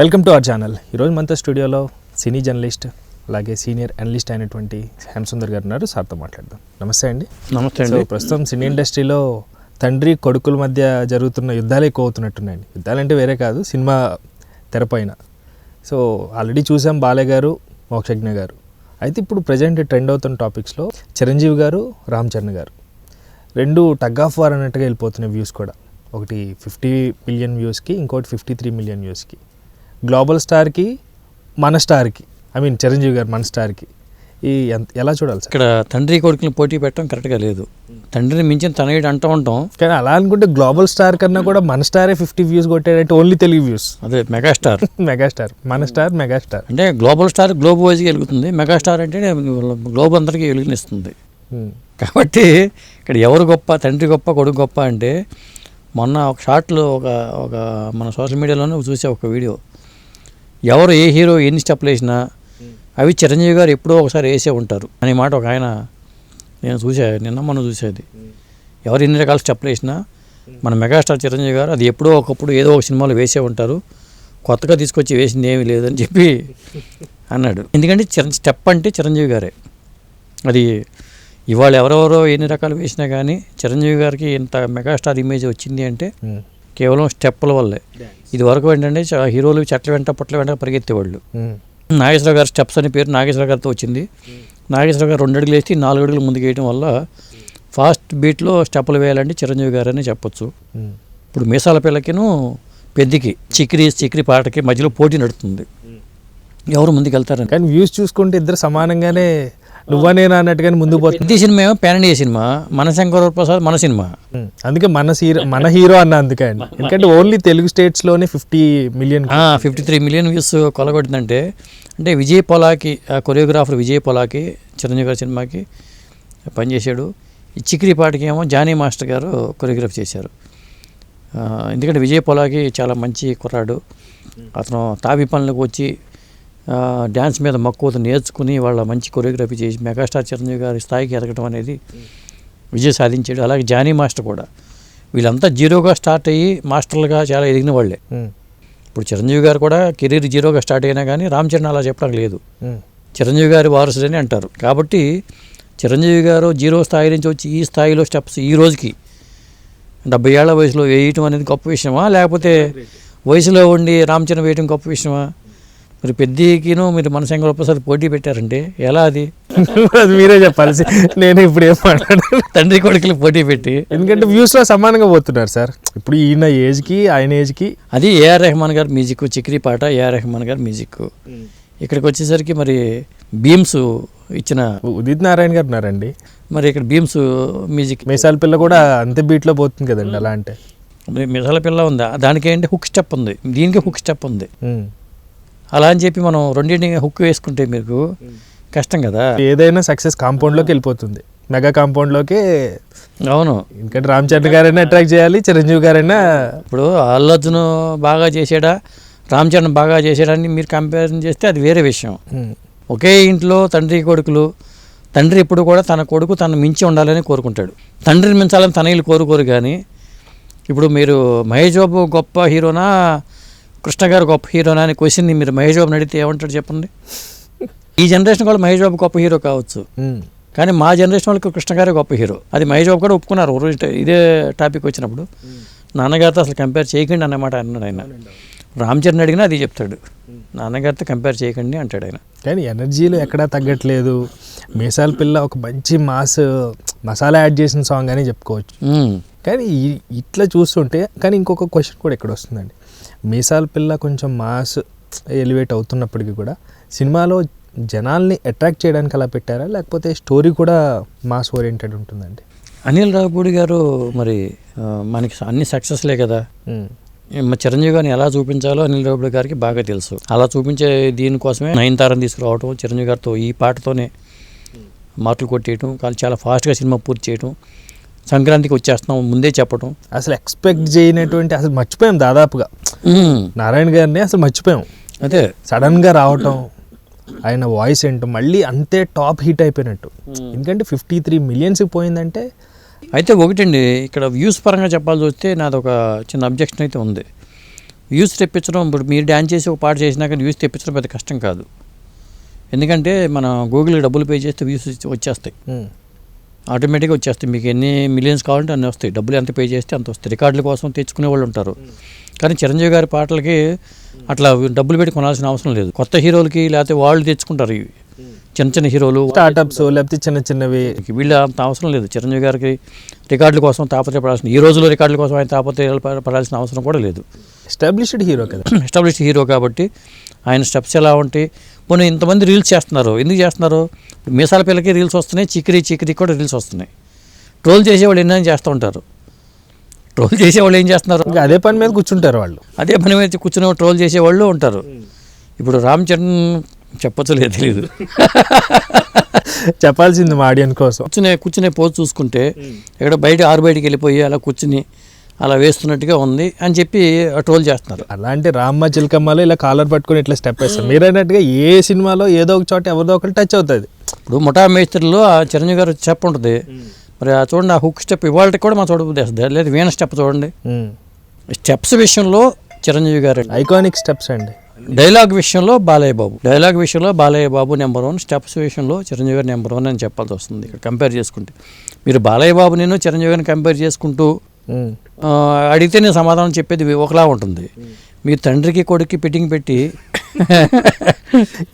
Welcome to our channel. ఈరోజు మనతో స్టూడియోలో సినీ జర్నలిస్ట్ అలాగే సీనియర్ అనలిస్ట్ అయినటువంటి హేమసుందర్ గారు ఉన్నారు. సార్తో మాట్లాడదాం. నమస్తే అండి. నమస్తే అండి. ప్రస్తుతం సినీ ఇండస్ట్రీలో తండ్రి కొడుకుల మధ్య జరుగుతున్న యుద్ధాలు ఎక్కువ అవుతున్నట్టున్నాయండి యుద్ధాలంటే వేరే కాదు సినిమా తెరపైన సో ఆల్రెడీ చూసాం బాలయ్య గారు మోక్షజ్ఞ గారు. అయితే ఇప్పుడు ప్రజెంట్ ట్రెండ్ అవుతున్న టాపిక్స్లో చిరంజీవి గారు రామ్ చరణ్ గారు. రెండు టగ్ ఆఫ్ వార్ అన్నట్టుగా వెళ్ళిపోతున్నాయి వ్యూస్ కూడా. ఒకటి ఫిఫ్టీ మిలియన్ వ్యూస్కి ఇంకోటి ఫిఫ్టీ త్రీ మిలియన్ వ్యూస్కి. గ్లోబల్ స్టార్కి మన స్టార్కి ఐ మీన్ చిరంజీవి గారు మన స్టార్కి. ఈ ఎంత ఎలా చూడాలి ఇక్కడ తండ్రి కొడుకుని పోటీ పెట్టడం కరెక్ట్గా లేదు. తండ్రిని మించిన తనయుడు అంటూ ఉంటాం. కానీ అలా అనుకుంటే గ్లోబల్ స్టార్ కన్నా కూడా మన స్టారే ఫిఫ్టీ వ్యూస్ కొట్టాడంటే ఓన్లీ తెలుగు వ్యూస్. అదే మెగాస్టార్. మెగాస్టార్. మన స్టార్ మెగాస్టార్. అంటే గ్లోబల్ స్టార్ గ్లోబ్ వైజ్గా వెలుగుతుంది మెగాస్టార్ అంటే గ్లోబ్ అందరికీ వెలుగునిస్తుంది కాబట్టి ఇక్కడ ఎవరు గొప్ప తండ్రి గొప్ప కొడుకు గొప్ప అంటే మొన్న ఒక షార్ట్లో ఒక ఒక మన సోషల్ మీడియాలోనే చూసే ఒక వీడియో. ఎవరు ఏ హీరో ఎన్ని స్టెప్లు వేసినా అవి చిరంజీవి గారు ఎప్పుడో ఒకసారి వేసే ఉంటారు. అనే మాట ఒక ఆయన నేను చూసా నిన్న మొన్న చూసేది. ఎవరు ఎన్ని రకాల స్టెప్లు వేసినా మన మెగాస్టార్ చిరంజీవి గారు అది ఎప్పుడో ఒకప్పుడు ఏదో ఒక సినిమాలో వేసే ఉంటారు. కొత్తగా తీసుకొచ్చి వేసింది ఏమీ లేదని చెప్పి అన్నాడు. ఎందుకంటే చిరం స్టెప్ అంటే చిరంజీవి గారే. అది ఇవాళ ఎవరెవరో ఎన్ని రకాలు వేసినా కానీ చిరంజీవి గారికి ఇంత మెగాస్టార్ ఇమేజ్ వచ్చింది అంటే కేవలం స్టెప్పుల వల్లే. ఇది వరకు ఏంటంటే హీరోలు చెట్ల వెంట పుట్ల వెంట పరిగెత్తేవాళ్ళు. నాగేశ్వర గారి స్టెప్స్ అనే పేరు నాగేశ్వర గారితో వచ్చింది. నాగేశ్వర గారు రెండు అడుగులు వేసి నాలుగు అడుగులు ముందుకు వేయడం వల్ల ఫాస్ట్ బీట్లో స్టెప్పులు వేయాలంటే చిరంజీవి గారని చెప్పొచ్చు. ఇప్పుడు మీసాల పిల్లకిను పెద్దికి చిక్కిరి చిక్కిరి పాటకి మధ్యలో పోటీ నడుస్తుంది ఎవరు ముందుకు వెళ్తారని కానీ వ్యూస్ చూసుకుంటే ఇద్దరు సమానంగానే నువ్వా నేనా అన్నట్టుగానే ముందుకు పోతుంది సినిమా ఏమో ప్యాన్ ఇండియా సినిమా. మన శంకర ప్రసాద్ మన సినిమా. అందుకే మన హీరో మన హీరో అన్న అందుకే అండి. ఎందుకంటే only Telugu స్టేట్స్లోనే fifty million fifty three million views కొలగొట్టిందంటే అంటే విజయ్ పొలాకి ఆ కొరియోగ్రాఫర్ విజయ్ పొలాకి చిరంజీవి గారి సినిమాకి పనిచేశాడు. ఈ పాటకి ఏమో జానీ మాస్టర్ గారు కొరియోగ్రఫీ చేశారు. ఎందుకంటే విజయ్ పొలాకి చాలా మంచి కుర్రాడు. అతను తాపి పనులకు వచ్చి డ్యాన్స్ మీద మక్కువతో నేర్చుకుని వాళ్ళ మంచి కొరియోగ్రఫీ చేసి మెగాస్టార్ చిరంజీవి గారి స్థాయికి ఎదగడం అనేది విజయ్ సాధించాడు. అలాగే జానీ మాస్టర్ కూడా. వీళ్ళంతా జీరోగా స్టార్ట్ అయ్యి మాస్టర్లుగా చాలా ఎదిగిన వాళ్ళే. ఇప్పుడు చిరంజీవి గారు కూడా కెరీర్ జీరోగా స్టార్ట్ అయినా కానీ రామ్ చరణ్ అలా చెప్పడం లేదు. చిరంజీవి గారి వారసుడని అంటారు. కాబట్టి చిరంజీవి గారు జీరో స్థాయి నుంచి వచ్చి ఈ స్థాయిలో స్టెప్స్ ఈ రోజుకి డెబ్బై ఏళ్ళ వయసులో వేయటం అనేది గొప్ప విషయమా? లేకపోతే వయసులో ఉండి రామ్ చరణ్ వేయటం గొప్ప విషయమా? మరి పెద్దకిను మీరు మనశంకర ప్రసాద్ పోటీ పెట్టారంటే ఎలా అది? అది మీరే చెప్పాలి. నేను ఇప్పుడు ఏం మాట్లాడాను. తండ్రి కొడుకులు పోటీ పెట్టి. ఎందుకంటే వ్యూస్లో సమానంగా పోతున్నారు సార్. ఇప్పుడు ఈయన ఏజ్కి ఆయన ఏజ్కి అది ఏఆర్ రెహమాన్ గారి మ్యూజిక్ చిక్రీ పాట ఏఆర్ రెహమాన్ గారి మ్యూజిక్. ఇక్కడికి వచ్చేసరికి మరి బీమ్స్ ఇచ్చిన ఉదిత్ నారాయణ గారు ఉన్నారండి. మరి ఇక్కడ బీమ్స్ మ్యూజిక్. మేసాల పిల్ల కూడా అంతే బీట్లో పోతుంది కదండి అలా అంటే. మిసాల పిల్ల ఉందా? దానికి ఏంటి హుక్ స్టెప్ ఉంది. దీనికి హుక్ స్టెప్ ఉంది. అలా అని చెప్పి మనం రెండింటిని హుక్ వేసుకుంటే మీకు కష్టం కదా. ఏదైనా సక్సెస్ కాంపౌండ్లోకి వెళ్ళిపోతుంది. మెగా కాంపౌండ్లోకి అవును. ఎందుకంటే రామ్ చరణ్ గారైనా అట్రాక్ట్ చేయాలి చిరంజీవి గారైనా? ఇప్పుడు అల్లు అర్జున్ బాగా చేసాడా రామ్ చరణ్ బాగా చేసాడా అని మీరు కంపారిజన్ చేస్తే అది వేరే విషయం. ఒకే ఇంట్లో తండ్రి కొడుకులు తండ్రి ఎప్పుడు కూడా తన కొడుకు తను మించి ఉండాలని కోరుకుంటాడు. తండ్రిని మించాలని తనయులు కోరుకోరు కానీ ఇప్పుడు మీరు మహేష్ బాబు గొప్ప హీరోనా కృష్ణ గారు గొప్ప హీరోనా అని క్వశ్చన్ మీరు మహేష్ బాబుని అడిగితే ఏమంటాడు చెప్పండి? ఈ జనరేషన్ కూడా మహేష్ బాబు గొప్ప హీరో కావచ్చు. కానీ మా జనరేషన్ వాళ్ళకి కృష్ణ గారే గొప్ప హీరో. అది మహేష్ బాబు కూడా ఒప్పుకున్నారు. ఇదే టాపిక్ వచ్చినప్పుడు. నాన్నగారితో అసలు కంపేర్ చేయకండి అన్నమాట అన్నాడు ఆయన. రామ్ చరణ్ అడిగినా అది చెప్తాడు. నాన్నగారితో కంపేర్ చేయకండి అంటాడు ఆయన. కానీ ఎనర్జీలో ఎక్కడా తగ్గట్లేదు. మీసాల పిల్ల ఒక మంచి మాస్ మసాలా యాడ్ చేసిన సాంగ్ అని చెప్పుకోవచ్చు. కానీ ఇట్లా చూస్తుంటే కానీ ఇంకొక క్వశ్చన్ కూడా ఇక్కడ వస్తుందండి. మీసాల పిల్ల కొంచెం మాస్ ఎలివేట్ అవుతున్నప్పటికీ కూడా సినిమాలో జనాల్ని అట్రాక్ట్ చేయడానికి అలా పెట్టారా? లేకపోతే స్టోరీ కూడా మాస్ ఓరియంటెడ్ ఉంటుందండి? అనిల్ రావుపూడి గారు మరి మనకి అన్ని సక్సెస్లే కదా. మా చిరంజీవి గారిని ఎలా చూపించాలో అనిల్ రావుపూడి గారికి బాగా తెలుసు. అలా చూపించే దీనికోసమే నయనతారని తీసుకురావటం చిరంజీవి గారితో ఈ పాటతోనే మార్కులు కొట్టేయటం కానీ చాలా ఫాస్ట్గా సినిమా పూర్తి చేయటం సంక్రాంతికి వచ్చేస్తున్నాం ముందే చెప్పటం. అసలు ఎక్స్పెక్ట్ చేయనటువంటి అసలు మర్చిపోయాం దాదాపుగా. నారాయణ గారిని అసలు మర్చిపోయాం. అదే. సడన్గా రావటం ఆయన వాయిస్ ఏంటో మళ్ళీ అంతే టాప్ హిట్ అయిపోయినట్టు. ఎందుకంటే ఫిఫ్టీ త్రీ మిలియన్స్కి పోయిందంటే అయితే ఒకటండి ఇక్కడ వ్యూస్ పరంగా చెప్పాల్సి వస్తే నాది ఒక చిన్న అబ్జెక్షన్ అయితే ఉంది. వ్యూస్ తెప్పించడం ఇప్పుడు మీరు డ్యాన్స్ చేసి ఒక పాట చేసినాక వ్యూస్ తెప్పించడం పెద్ద కష్టం కాదు. ఎందుకంటే మనం గూగుల్కి డబ్బులు పే చేస్తే వ్యూస్ వచ్చేస్తాయి. ఆటోమేటిక్గా వచ్చేస్తాయి. మీకు ఎన్ని మిలియన్స్ కావాలంటే అన్ని వస్తాయి. డబ్బులు ఎంత పే చేస్తే అంత వస్తాయి. రికార్డుల కోసం తెచ్చుకునే వాళ్ళు ఉంటారు. కానీ చిరంజీవి గారి పాటలకి అట్లా డబ్బులు పెట్టి కొనాల్సిన అవసరం లేదు. కొత్త హీరోలకి లేకపోతే వాళ్ళు తెచ్చుకుంటారు ఇవి. చిన్న చిన్న హీరోలు స్టార్టప్స్ లేకపోతే చిన్న చిన్నవి. వీళ్ళు అంత అవసరం లేదు. చిరంజీవి గారికి రికార్డుల కోసం తాపత్రయపడాల్సిన ఈ రోజుల్లో రికార్డుల కోసం ఆయన తాపత్రయాలు పడాల్సిన అవసరం కూడా లేదు. ఎస్టాబ్లిష్డ్ హీరో కదా. ఎస్టాబ్లిష్డ్ హీరో కాబట్టి ఆయన స్టెప్స్ ఎలా ఉంటాయి? పోనీ ఇంతమంది రీల్స్ చేస్తున్నారు. ఎందుకు చేస్తున్నారు? మీసాల పిల్లకి రీల్స్ వస్తున్నాయి చికిరి చికిరి కూడా రీల్స్ వస్తున్నాయి. ట్రోల్ చేసేవాళ్ళు ఎన్నో చేస్తూ ఉంటారు. ట్రోల్ చేసేవాళ్ళు ఏం చేస్తున్నారు? అదే పని మీద కూర్చుంటారు వాళ్ళు. అదే పని మీద కూర్చుని ట్రోల్ చేసేవాళ్ళు ఉంటారు. ఇప్పుడు రామ్ చరణ్ చెప్పచ్చో లేదు తెలియదు చెప్పాల్సింది మా ఆడియన్స్ కోసం. కూర్చునే కూర్చునే పోజ్ చూసుకుంటే ఇక్కడ బయట ఆరు బయటికి వెళ్ళిపోయి అలా కూర్చుని అలా వేస్తున్నట్టుగా ఉంది అని చెప్పి ట్రోల్ చేస్తున్నారు. అలాంటి రామ్మ చిలకమ్మలో ఇలా కాలర్ పట్టుకొని ఇట్లా స్టెప్ వేస్తారు. మీరు అన్నట్టుగా ఏ సినిమాలో ఏదో ఒక చోట ఎవరిదో ఒకటి టచ్ అవుతుంది. ఇప్పుడు ముఠా మేస్త్రిలో ఆ చిరంజీవి గారు స్టెప్ ఉంటుంది. మరి ఆ చూడండి ఆ హుక్ స్టెప్ ఇవాళకి కూడా మా చూడబుద్దేస్తుంది లేదు వీణ స్టెప్ చూడండి. స్టెప్స్ విషయంలో చిరంజీవి గారు. ఐకానిక్ స్టెప్స్ అండి. డైలాగ్ విషయంలో బాలయ్య బాబు. డైలాగ్ విషయంలో Balayya Babu number one steps విషయంలో చిరంజీవి గారు నెంబర్ వన్ అని చెప్పాల్సి వస్తుంది. ఇక్కడ కంపేర్ చేసుకుంటే. మీరు బాలయ్య బాబు నేను చిరంజీవి గారిని కంపేర్ చేసుకుంటూ అడిగితే నేను సమాధానం చెప్పేది ఒకలా ఉంటుంది. మీ తండ్రికి కొడుక్కి ఫిట్టింగ్ పెట్టి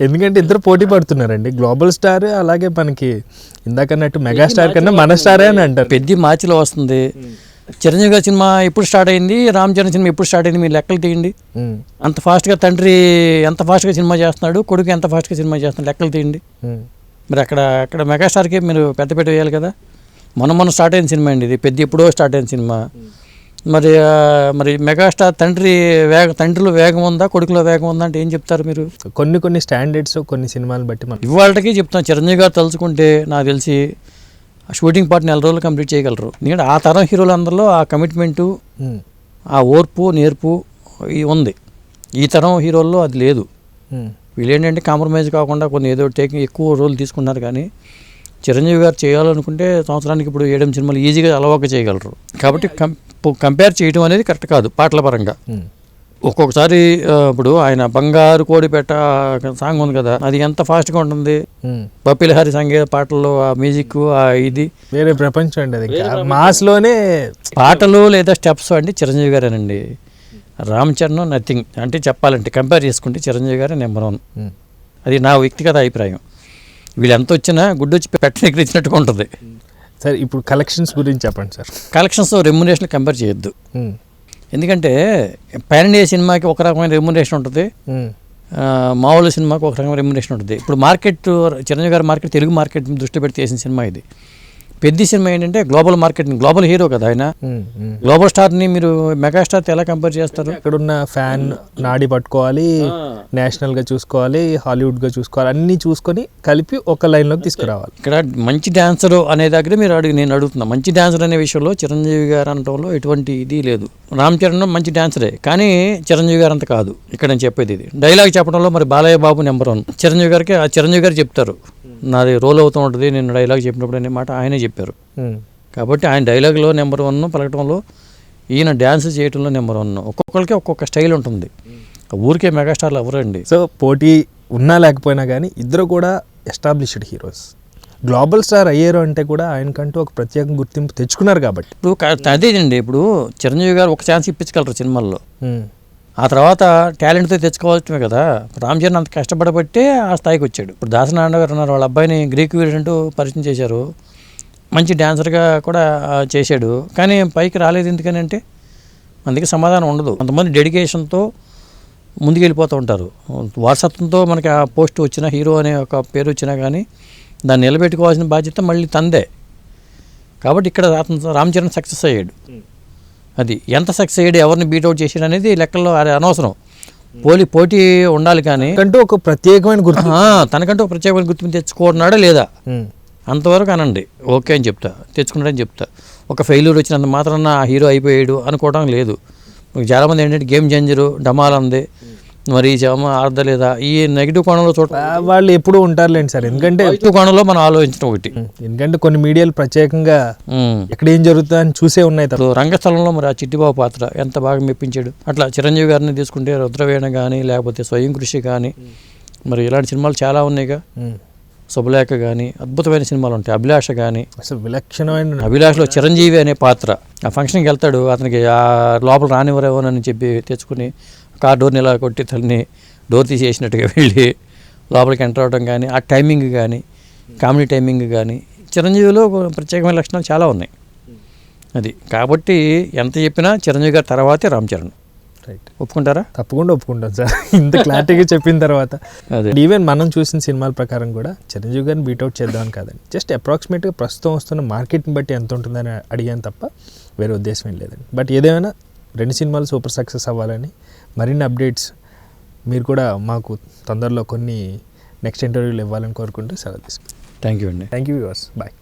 ఎందుకంటే ఇద్దరు పోటీ పడుతున్నారండి. గ్లోబల్ స్టార్ అలాగే మనకి ఇందాకన్నట్టు మెగా స్టార్ కన్నా మన స్టారే అని అంటారు. పెద్ద మార్చిలో వస్తుంది. చిరంజీవి గారి సినిమా ఎప్పుడు స్టార్ట్ అయింది? రామ్ చరణ్ సినిమా ఎప్పుడు స్టార్ట్ అయింది? మీ లెక్కలు తీయండి. అంత ఫాస్ట్గా తండ్రి ఎంత ఫాస్ట్గా సినిమా చేస్తున్నాడు? కొడుకు ఎంత ఫాస్ట్గా సినిమా చేస్తున్నాడు? లెక్కలు తీయండి. మరి అక్కడ అక్కడ మెగాస్టార్కి మీరు పెద్ద పెద్ద వేయాలి కదా? మొన్న మొన్న స్టార్ట్ అయిన సినిమా అండి ఇది. పెద్ద ఎప్పుడో స్టార్ట్ అయిన సినిమా. మరి మరి మెగాస్టార్ తండ్రి వేగ తండ్రిలో వేగం ఉందా కొడుకులో వేగం ఉందా అంటే ఏం చెప్తారు మీరు కొన్ని కొన్ని స్టాండర్డ్స్ కొన్ని సినిమాలు బట్టి మనం ఇవాళకి చెప్తాను చిరంజీవి గారు తలుచుకుంటే నాకు తెలిసి షూటింగ్ పార్ట్ నెల రోజులు కంప్లీట్ చేయగలరు ఎందుకంటే ఆ తరం హీరోలందరిలో ఆ కమిట్మెంటు. ఆ ఓర్పు నేర్పు ఉంది ఈ తరం హీరోల్లో అది లేదు. వీళ్ళు ఏంటంటే కాంప్రమైజ్ కాకుండా కొన్ని ఏదో టేకింగ్ ఎక్కువ రోజులు తీసుకున్నారు కానీ చిరంజీవి గారు చేయాలనుకుంటే సంవత్సరానికి ఇప్పుడు ఏడెనిమిది సినిమాలు ఈజీగా అలవాక చేయగలరు. కాబట్టి కం కంపేర్ చేయడం అనేది కరెక్ట్ కాదు పాటల పరంగా. ఒక్కొక్కసారి ఇప్పుడు ఆయన బంగారు కోడి పెట్ట సాంగ్ ఉంది కదా అది ఎంత ఫాస్ట్గా ఉంటుంది. ఉమ్. బప్పిలహరి సంగీత పాటల్లో ఆ మ్యూజిక్ ఆ ఇది. వేరే ప్రపంచం అండి అది. మాస్లోనే పాటలు లేదా స్టెప్స్ అంటే చిరంజీవి గారేనండి. రామ్ చరణ్ నథింగ్. అంటే చెప్పాలంటే కంపేర్ చేసుకుంటే చిరంజీవి గారే నెంబర్ వన్. అది నా వ్యక్తిగత అభిప్రాయం. వీళ్ళు ఎంత వచ్చినా గుడ్డు వచ్చి పెట్ట ఎగిరించినట్టుగా ఉంటుంది. సరే ఇప్పుడు కలెక్షన్స్ గురించి చెప్పండి సార్. కలెక్షన్స్ రెమ్యునేషన్ కంపేర్ చేయొద్దు. ఎందుకంటే పాన్ ఇండియా సినిమాకి ఒక రకమైన రెమ్యునేషన్ ఉంటుంది. మామూలు సినిమాకి ఒక రకమైన రెమ్యునేషన్ ఉంటుంది. ఇప్పుడు మార్కెట్ చిరంజీవి గారి మార్కెట్ తెలుగు మార్కెట్ దృష్టి పెట్టి చేసిన సినిమా ఇది. పెద్ద సినిమా ఏంటంటే గ్లోబల్ మార్కెట్ గ్లోబల్ హీరో కదా ఆయన. గ్లోబల్ స్టార్ని మీరు మెగాస్టార్తో ఎలా కంపేర్ చేస్తారు? అక్కడున్న ఫ్యాన్ నాడి పట్టుకోవాలి నేషనల్గా చూసుకోవాలి హాలీవుడ్గా చూసుకోవాలి అన్ని చూసుకొని కలిపి ఒక లైన్లోకి తీసుకురావాలి. ఇక్కడ మంచి డాన్సర్ అనే దగ్గర మీరు అడిగి నేను అడుగుతున్నా మంచి డాన్సర్ అనే విషయంలో చిరంజీవి గారు అనటంలో ఎటువంటి ఇది లేదు. రామ్ చరణ్ మంచి డాన్సరే కానీ చిరంజీవి గారు అంత కాదు. ఇక్కడ నేను చెప్పేది ఇది. డైలాగ్ చెప్పడంలో మరి బాలయ్య బాబు నెంబర్ వన్ చిరంజీవి గారికి ఆ చిరంజీవి గారు చెప్తారు. నాది రోల్ అవుతూ ఉంటుంది నేను డైలాగ్ చెప్పినప్పుడు అనే మాట ఆయనే చెప్పారు. కాబట్టి ఆయన డైలాగ్లో నెంబర్ వన్ పలకటంలో ఈయన డ్యాన్స్ చేయటంలో నెంబర్ వన్ ఒక్కొక్కరికి ఒక్కొక్క స్టైల్ ఉంటుంది. ఊరికే మెగాస్టార్లు ఎవరండి? సో పోటీ ఉన్నా లేకపోయినా కానీ ఇద్దరు కూడా ఎస్టాబ్లిష్డ్ హీరోస్ గ్లోబల్ స్టార్ అయ్యారు అంటే కూడా ఆయనకంటూ ఒక ప్రత్యేక గుర్తింపు తెచ్చుకున్నారు కాబట్టి. ఇప్పుడు అదేనండి ఇప్పుడు చిరంజీవి గారు ఒక ఛాన్స్ ఇప్పించగలరు సినిమాల్లో. ఆ తర్వాత టాలెంట్తో తెచ్చుకోవాల్సినవి కదా. రామ్ చరణ్ అంత కష్టపడబట్టే ఆ స్థాయికి వచ్చాడు ఇప్పుడు దాసనారాయణ గారు ఉన్నారు వాళ్ళ అబ్బాయిని గ్రీక్ వీరంటూ పరిచయం చేశారు. మంచి డాన్సర్గా కూడా చేశాడు. కానీ పైకి రాలేదు ఎందుకని అంటే అందుకే సమాధానం ఉండదు. కొంతమంది డెడికేషన్తో ముందుకు వెళ్ళిపోతూ ఉంటారు. వారసత్వంతో మనకి ఆ పోస్ట్ వచ్చిన హీరో అనే ఒక పేరు వచ్చినా కానీ దాన్ని నిలబెట్టుకోవాల్సిన బాధ్యత మళ్ళీ తందే. కాబట్టి ఇక్కడ అతను రామ్ చరణ్ సక్సెస్ అయ్యాడు. అది ఎంత సక్సెస్ అయ్యాడు ఎవరిని బీట్అవుట్ చేసాడు అనేది లెక్కల్లో అది అనవసరం. పోలి పోటీ ఉండాలి కానీ కంటూ ఒక ప్రత్యేకమైన గుర్తు. తనకంటూ ఒక ప్రత్యేకమైన గుర్తింపు తెచ్చుకున్నాడా లేదా. అంతవరకు అనండి. ఓకే అని చెప్తా. తెచ్చుకున్నాడని చెప్తా. ఒక ఫెయిల్యూర్ వచ్చినంత మాత్రాన హీరో అయిపోయాడు అనుకోవడం లేదు. చాలామంది ఏంటంటే గేమ్ చేంజరు డమాల్ ఉంది మరి జమ ఆడలేదా ఈ నెగిటివ్ కోణంలో చూడ వాళ్ళు ఎప్పుడూ ఉంటారులేండి సార్. ఎందుకంటే పాజిటివ్ కోణంలో మనం ఆలోచించడం ఒకటి. ఎందుకంటే కొన్ని మీడియాలు ప్రత్యేకంగా. ఎక్కడ ఏం జరుగుతుందో అని చూసే ఉన్నాయి రంగస్థలంలో మరి ఆ చిట్టిబాబు పాత్ర ఎంత బాగా మెప్పించాడు? అట్లా చిరంజీవి గారిని తీసుకుంటే రుద్రవీణ కానీ లేకపోతే స్వయం కృషి కానీ మరి ఇలాంటి సినిమాలు చాలా ఉన్నాయిగా. శుభలేఖ కానీ అద్భుతమైన సినిమాలు ఉంటాయి. అభిలాష కానీ అసలు విలక్షణమైన అభిలాష్లో చిరంజీవి అనే పాత్ర. ఆ ఫంక్షన్కి వెళ్తాడు. అతనికి ఆ లోపల రానివ్వరేమోనని చెప్పి తెచ్చుకుని కార్ డోర్ని ఇలా కొట్టి తల్లిని డోర్ తీసేసినట్టుగా వెళ్ళి లోపలికి ఎంటర్ అవడం కానీ ఆ టైమింగ్ కానీ కామెడీ టైమింగ్ కానీ చిరంజీవిలో ఒక ప్రత్యేకమైన లక్షణాలు చాలా ఉన్నాయి. అది కాబట్టి ఎంత చెప్పినా చిరంజీవి గారి తర్వాతే రామ్ చరణ్. రైట్ ఒప్పుకుంటారా? తప్పకుండా ఒప్పుకుంటాం సార్. ఇంత క్లారిటీగా చెప్పిన తర్వాత. అదే. ఈవెన్ మనం చూసిన సినిమాల ప్రకారం కూడా చిరంజీవి గారిని బీట్అవుట్ చేద్దామని కాదండి. జస్ట్ అప్రాక్సిమేట్గా ప్రస్తుతం వస్తున్న మార్కెట్ని బట్టి ఎంత ఉంటుందని అడిగాను తప్ప వేరే ఉద్దేశం ఏం లేదండి. బట్ ఏదేమైనా రెండు సినిమాలు సూపర్ సక్సెస్ అవ్వాలని మరిన్ని అప్డేట్స్ మీరు కూడా మాకు తొందరలో కొన్ని నెక్స్ట్ ఇంటర్వ్యూలు ఇవ్వాలని కోరుకుంటూ సెలవు తీసుకుంటాం థ్యాంక్ యూ అండి. Thank you viewers bye